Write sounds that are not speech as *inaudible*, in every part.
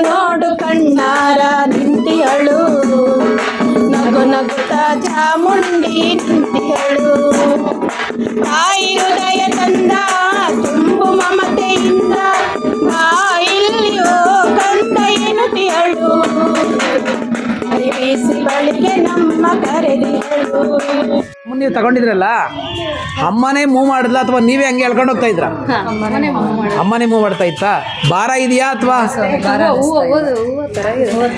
ನೋಡು ಕಣ್ಣಾರ ನಿಂತಿಹಳು ನಗು ನಗುತ್ತ ಚಾಮುಂಡಿ ನಿಂತಿಹಳು ತಾಯಿ ಹೃದಯ ತಂದ ತುಂಬು ಮಮತೆಯಿಂದ ಬಾಯಿಲ್ಲಿಯೋ ಕಂದ ಎನ್ನುತ್ತಿಹಳು ಅರಿವಿಸಿ ಬಳಿಗೆ ನಮ್ಮ ಕರೆದಿಹಳು ಮುಂದೆ ನೀವು ತಗೊಂಡಿದ್ರಲ್ಲ? ಅಮ್ಮನೇ ಮೂವ್ ಮಾಡಿದ್ಲ ಅಥವಾ ನೀವೇ ಹಂಗೆ ಎಳ್ಕೊಂಡು ಹೋಗ್ತಾ ಇದ್ರ? ಅಮ್ಮನೇ ಮೂವ್ ಮಾಡ್ತಾ ಇತ್ತಾ? ಭಾರ ಇದೆಯಾ ಅಥವಾ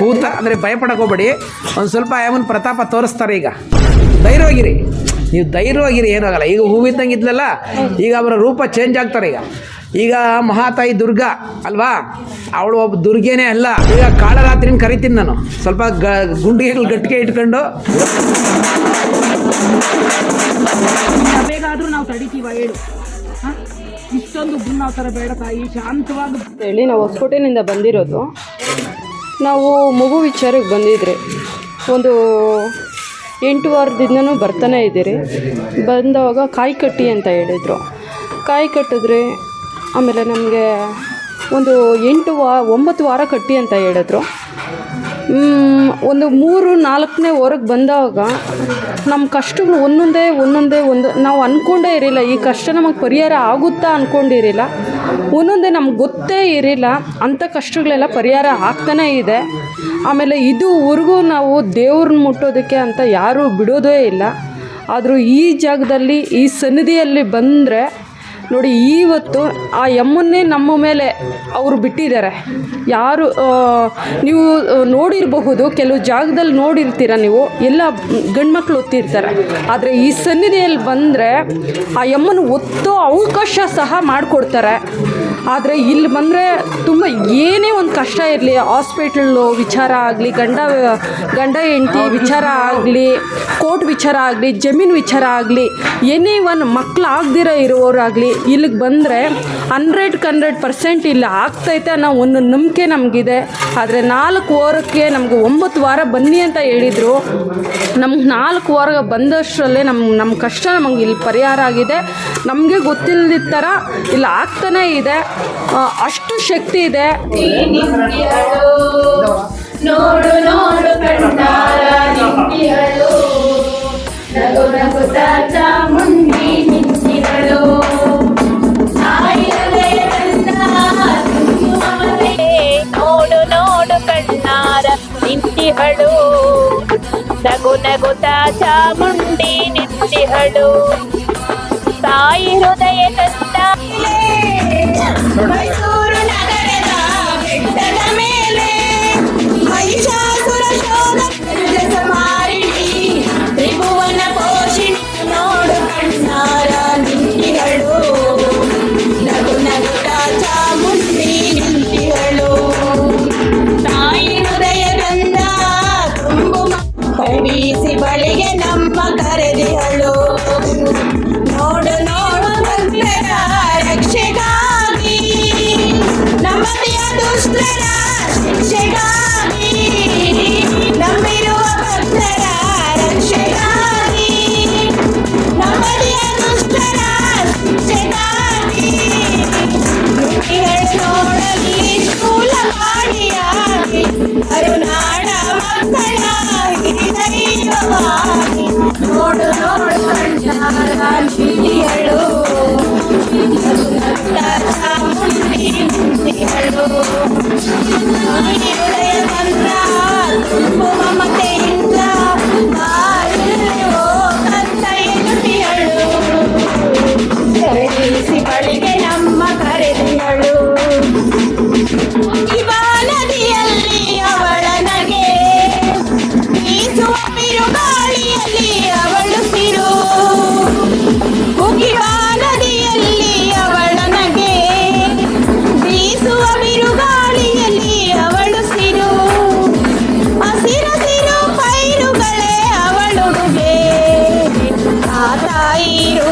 ಕೂತ ಅಂದರೆ ಭಯಪಡಕ್ಕೆ ಹೋಗ್ಬೇಡಿ. ಒಂದು ಸ್ವಲ್ಪ ಯಾವನ್ ಪ್ರತಾಪ ತೋರಿಸ್ತಾರೆ ಈಗ. ಧೈರ್ಯವಾಗಿರಿ. ನೀವು ಧೈರ್ಯವಾಗಿರಿ ಏನಾಗಲ್ಲ. ಈಗ ಹೂವಿದ್ದಂಗೆ ಇದ್ಲಲ್ಲ ಈಗ ಅವರ ರೂಪ ಚೇಂಜ್ ಆಗ್ತಾರೆ ಈಗ. ಈಗ ಮಹಾತಾಯಿ ದುರ್ಗಾ ಅಲ್ವಾ? ಅವಳು ಒಬ್ಬ ದುರ್ಗೆನೇ ಅಲ್ಲ. ಈಗ ಕಾಳರಾತ್ರಿನ ಕರಿತೀನಿ ನಾನು. ಸ್ವಲ್ಪ ಗ ಗುಂಡಿಗೆಗಳು ಗಟ್ಟಿಗೆ ಇಟ್ಕೊಂಡು. ಬೇಗಾದರೂ ನಾವು ತಡಿತೀವ ಹೇಳು. ಹ? ಇಷ್ಟೊಂದು ಥರ ಬೇಡ ತಾಯಿ ಶಾಂತವಾಗಿ. ಹೇಳಿ ನಾವು ಹೊಸಕೋಟೆನಿಂದ ಬಂದಿರೋದು. ನಾವು ಮಗು ವಿಚಾರಕ್ಕೆ ಬಂದಿದ್ರಿ. ಒಂದು ಎಂಟು ವಾರದಿಂದನೂ ಬರ್ತಾನೆ ಇದ್ದೀರಿ. ಬಂದವಾಗ ಕಾಯಿ ಕಟ್ಟಿ ಅಂತ ಹೇಳಿದರು. ಕಾಯಿ ಕಟ್ಟಿದ್ರೆ ಆಮೇಲೆ ನಮಗೆ ಒಂದು ಎಂಟು ವಾ, ಒಂಬತ್ತು ವಾರ ಕಟ್ಟಿ ಅಂತ ಹೇಳಿದ್ರು. ಒಂದು ಮೂರು, ನಾಲ್ಕನೇ ಹೊರಗೆ ಬಂದಾಗ ನಮ್ಮ ಕಷ್ಟಗಳು ಒಂದೊಂದೇ ಒಂದೊಂದೇ, ಒಂದು, ನಾವು ಅಂದ್ಕೊಂಡೇ ಇರಲಿಲ್ಲ. ಈ ಕಷ್ಟ ನಮಗೆ ಪರಿಹಾರ ಆಗುತ್ತಾ ಅಂದ್ಕೊಂಡಿರಲಿಲ್ಲ ಒಂದೊಂದೇ ನಮ್ಗೆ ಗೊತ್ತೇ ಇರಲಿಲ್ಲ. ಅಂಥ ಕಷ್ಟಗಳೆಲ್ಲ ಪರಿಹಾರ ಆಗ್ತಾನೇ ಇದೆ. ಆಮೇಲೆ ಇದುವರೆಗೂ ನಾವು ದೇವ್ರನ್ನ ಮುಟ್ಟೋದಕ್ಕೆ ಅಂತ ಯಾರೂ ಬಿಡೋದೇ ಇಲ್ಲ. ಆದರೂ ಈ ಜಾಗದಲ್ಲಿ, ಈ ಸನ್ನಿಧಿಯಲ್ಲಿ ಬಂದರೆ ನೋಡಿ ಇವತ್ತು ಆ ಯಮ್ಮನ್ನೇ ನಮ್ಮ ಮೇಲೆ ಅವರು ಬಿಟ್ಟಿದ್ದಾರೆ. ಯಾರು ನೀವು ನೋಡಿರಬಹುದು, ಕೆಲವು ಜಾಗದಲ್ಲಿ ನೋಡಿರ್ತೀರ ನೀವು, ಎಲ್ಲ ಗಂಡ್ಮಕ್ಳು ಒತ್ತಿರ್ತಾರೆ. ಆದರೆ ಈ ಸನ್ನಿಧಿಯಲ್ಲಿ ಬಂದರೆ ಆ ಯಮ್ಮನ ಒತ್ತೋ ಅವಕಾಶ ಸಹ ಮಾಡಿಕೊಡ್ತಾರೆ. ಆದರೆ ಇಲ್ಲಿ ಬಂದರೆ ತುಂಬ ಏನೇ ಒಂದು ಕಷ್ಟ ಇರಲಿ ಹಾಸ್ಪಿಟ್ಲು ವಿಚಾರ ಆಗಲಿ, ಗಂಡ ಗಂಡ ಹೆಂಡತಿ ವಿಚಾರ ಆಗಲಿ, ಕೋರ್ಟ್ ವಿಚಾರ ಆಗಲಿ, ಜಮೀನು ವಿಚಾರ ಆಗಲಿ ಏನೇ ಒನ್ ಮಕ್ಕಳು ಆಗದಿರೋ ಇರೋರಾಗಲಿ ಇಲ್ಲಿಗೆ ಬಂದರೆ ಹಂಡ್ರೆಡ್ ಹಂಡ್ರೆಡ್ ಪರ್ಸೆಂಟ್ ಇಲ್ಲಿ ಆಗ್ತೈತೆ ಅನ್ನೋ ಒಂದು ನಂಬಿಕೆ ನಮಗಿದೆ. ಆದರೆ ನಾಲ್ಕು ವಾರಕ್ಕೆ ನಮಗೆ ಒಂಬತ್ತು ವಾರ ಬನ್ನಿ ಅಂತ ಹೇಳಿದರು. ನಮ್ಗೆ ನಾಲ್ಕು ವಾರ ಬಂದಷ್ಟರಲ್ಲೇ ನಮ್ಮ ನಮ್ಮ ಕಷ್ಟ ನಮಗೆ ಇಲ್ಲಿ ಪರಿಹಾರ ಆಗಿದೆ. ನಮಗೆ ಗೊತ್ತಿಲ್ಲದಿದ್ದ ಥರ ಇಲ್ಲಿ ಆಗ್ತಾನೇ ಇದೆ. ಅಷ್ಟು ಶಕ್ತಿ ಇದೆ. ನೋಡು ನೋಡು ನಿಂತಿಹಳು ನಗು ನಗುತ್ತ ಚಾಮುಂಡಿ ನಿಂತಿಹಳು ತಾಯಿ ಹೃದಯ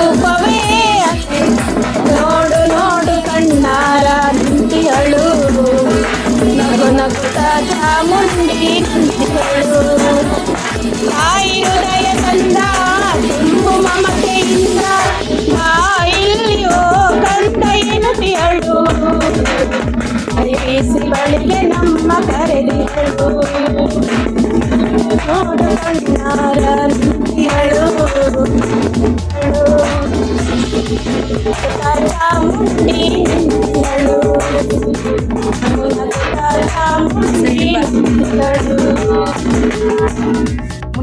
ರೂಪವೇ ನೋಡು ನೋಡು ಕಣ್ಣಾರ ನಿಂತಿಹಳು ನಗು ನಗುತ್ತ ಚಾಮುಂಡಿ ನಿಂತಿಹಳು ತಾಯಿ ಹೃದಯ ತಂದ ತುಂಬು ಮಮತೆಯಿಂದ ತಾಯಿಲ್ಲಿಯೋ ಕಂದ ಎನ್ನುತ್ತಿಹಳು ಅರಿವಿ ಬೀಸಿ ಬಳಿಗೆ ನಮ್ಮ ಕರೆದಿಹಳು ನೋಡು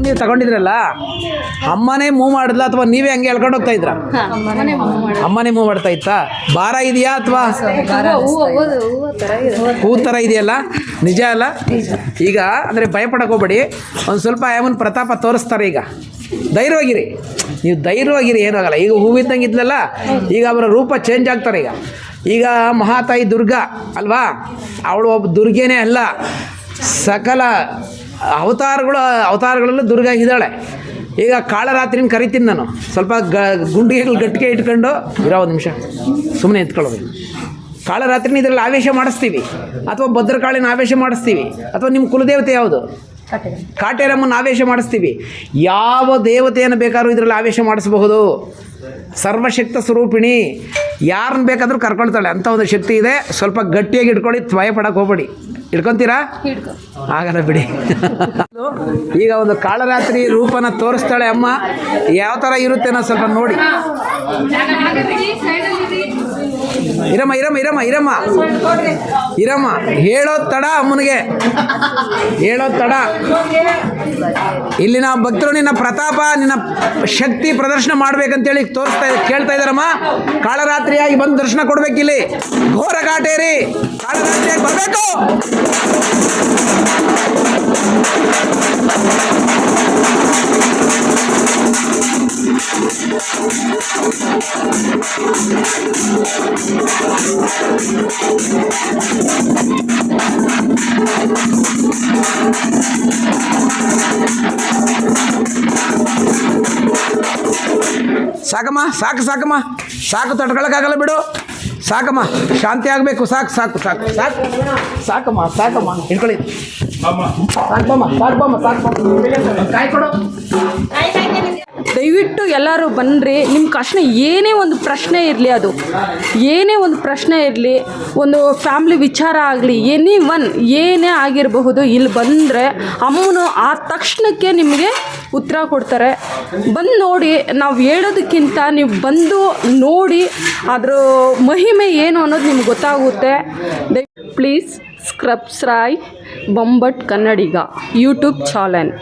ನೀವು ತಗೊಂಡಿದ್ರಲ್ಲ ಅಮ್ಮನೇ ಮೂವ್ ಮಾಡಿದ್ಲ ಅಥವಾ ನೀವೇ ಹಂಗೆ ಎಳ್ಕೊಂಡು ಹೋಗ್ತಾ ಇದ್ರ? ಅಮ್ಮನೇ ಮೂವ್ ಮಾಡ್ತಾ ಇತ್ತಾ? ಭಾರ ಇದೆಯಾ ಅಥವಾ ಹೂ ಥರ ಇದೆಯಲ್ಲ ನಿಜ ಅಲ್ಲ? ಈಗ ಅಂದರೆ ಭಯಪಡಕ್ಕೆ ಹೋಗ್ಬೇಡಿ ಒಂದು ಸ್ವಲ್ಪ ಆಯಮ್ಮನ ಪ್ರತಾಪ ತೋರಿಸ್ತಾರೆ ಈಗ. ಧೈರ್ಯವಾಗಿರಿ. ನೀವು ಧೈರ್ಯವಾಗಿರಿ ಏನೂ ಆಗಲ್ಲ. ಈಗ ಹೂವಿದ್ದಂಗೆ ಇದ್ಲಲ್ಲ ಈಗ ಅವರ ರೂಪ ಚೇಂಜ್ ಆಗ್ತಾರೆ ಈಗ. ಈಗ ಮಹಾತಾಯಿ ದುರ್ಗಾ ಅಲ್ವಾ? ಅವಳು ಒಬ್ಬ ದುರ್ಗೆನೇ ಅಲ್ಲ ಸಕಲ ಅವತಾರಗಳು, ಅವತಾರಗಳಲ್ಲೂ ದುರ್ಗಾ ಇದ್ದಾಳೆ ಈಗ ಕಾಳರಾತ್ರಿನ ಕರಿತೀನಿ ನಾನು. ಸ್ವಲ್ಪ ಗ, ಗುಂಡಿಗೆಗಳು ಗಟ್ಟಿಗೆ ಇಟ್ಕೊಂಡು, ಇರೋ ಒಂದು ನಿಮಿಷ. ಸುಮ್ಮನೆ ಎತ್ಕೊಳ್ಳೋದು. ಕಾಳರಾತ್ರಿನ ಇದರಲ್ಲಿ ಆವೇಶ ಮಾಡಿಸ್ತೀವಿ. ಅಥವಾ ಭದ್ರಕಾಳಿನ ಆವೇಶ ಮಾಡಿಸ್ತೀವಿ. ಅಥವಾ ನಿಮ್ಮ ಕುಲದೇವತೆ ಯಾವುದು? ಕಾಟೇರಮ್ಮನ ಆವೇಶ ಮಾಡಿಸ್ತೀವಿ. ಯಾವ ದೇವತೆಯನ್ನು ಬೇಕಾದ್ರೂ ಇದರಲ್ಲಿ ಆವೇಶ ಮಾಡಿಸಬಹುದು. ಸರ್ವಶಕ್ತ ಸ್ವರೂಪಿಣಿ. ಯಾರನ್ನ ಬೇಕಾದರೂ ಕರ್ಕೊಳ್ತಾಳೆ. ಅಂತ ಒಂದು ಶಕ್ತಿ ಇದೆ. ಸ್ವಲ್ಪ ಗಟ್ಟಿಯಾಗಿ ಇಟ್ಕೊಳ್ಳಿ ತ್ವಯ ಪಡಕ್ಕೆ ಹೋಗ್ಬೇಡಿ. ಇಟ್ಕೊತೀರಾ ಆಗಲ್ಲ ಬಿಡಿ. *laughs* ಈಗ ಒಂದು ಕಾಳರಾತ್ರಿ ರೂಪನ ತೋರಿಸ್ತಾಳೆ ಅಮ್ಮ. ಯಾವ ಥರ ಇರುತ್ತೆ ಅನ್ನೋ ಸ್ವಲ್ಪ ನೋಡಿ. ಇರಮ್ಮ ಇರಮ್ಮ ಇರಮ್ಮ ಇರಮ್ಮ. ಇರಮ್ಮ, ಹೇಳೋ ತಡ ಅಮ್ಮನಿಗೆ. ಹೇಳೋ ತಡ. ಇಲ್ಲಿನ ಭಕ್ತರು ನಿನ್ನ ಪ್ರತಾಪ, ನಿನ್ನ ಶಕ್ತಿ ಪ್ರದರ್ಶನ ಮಾಡ್ಬೇಕಂತೇಳಿ ತೋರಿಸ್ತಾ ಕೇಳ್ತಾ ಇದ್ದಾರಮ್ಮ. ಕಾಳರಾತ್ರಿಯಾಗಿ ಬಂದು ದರ್ಶನ ಕೊಡ್ಬೇಕಿಲ್ಲಿ. ಘೋರ ಕಾಟೇರಿ ಕಾಳರಾತ್ರಿಯಾಗಿ ಬರಬೇಕು. ಸಾಕಮ್ಮ ಸಾಕು ಸಾಕಮ್ಮ. ಸಾಕು ತಡ್ಕೊಳಕ್ಕಾಗಲ್ಲ ಬಿಡು. ಸಾಕಮ್ಮ ಶಾಂತಿ ಆಗಬೇಕು. ಸಾಕು ಸಾಕು ಸಾಕು ಸಾಕು. ಸಾಕಮ್ಮ ಸಾಕಮ್ಮ. ಹಿಡ್ಕೊಳ್ಳಿ. ಸಾಕಮ್ಮ ಸಾಕಮ್ಮ ಸಾಕಮ್ಮ ಕಾಯ್ಕೊಡು ಎಲ್ಲರೂ ಬನ್ನಿರಿ ನಿಮ್ಮ ಕಷ್ಟ ಏನೇ ಒಂದು ಪ್ರಶ್ನೆ ಇರಲಿ ಅದು. ಏನೇ ಒಂದು ಪ್ರಶ್ನೆ ಇರಲಿ, ಒಂದು ಫ್ಯಾಮ್ಲಿ ವಿಚಾರ ಆಗಲಿ ಎನಿ ಒನ್ ಏನೇ ಆಗಿರಬಹುದು, ಇಲ್ಲಿ ಬಂದರೆ ಅಮ್ಮನು ಆ ತಕ್ಷಣಕ್ಕೆ ನಿಮಗೆ ಉತ್ತರ ಕೊಡ್ತಾರೆ. ಬಂದು ನೋಡಿ, ನಾವು ಹೇಳೋದಕ್ಕಿಂತ ನೀವು ಬಂದು ನೋಡಿ ಅದರ ಮಹಿಮೆ ಏನು ಅನ್ನೋದು ನಿಮ್ಗೆ ಗೊತ್ತಾಗುತ್ತೆ. ಪ್ಲೀಸ್ ಸ್ಕ್ರಬ್ಸ್ರಾಯ್ ಬೊಂಬಟ್ ಕನ್ನಡಿಗ ಯೂಟ್ಯೂಬ್ ಚಾನಲ್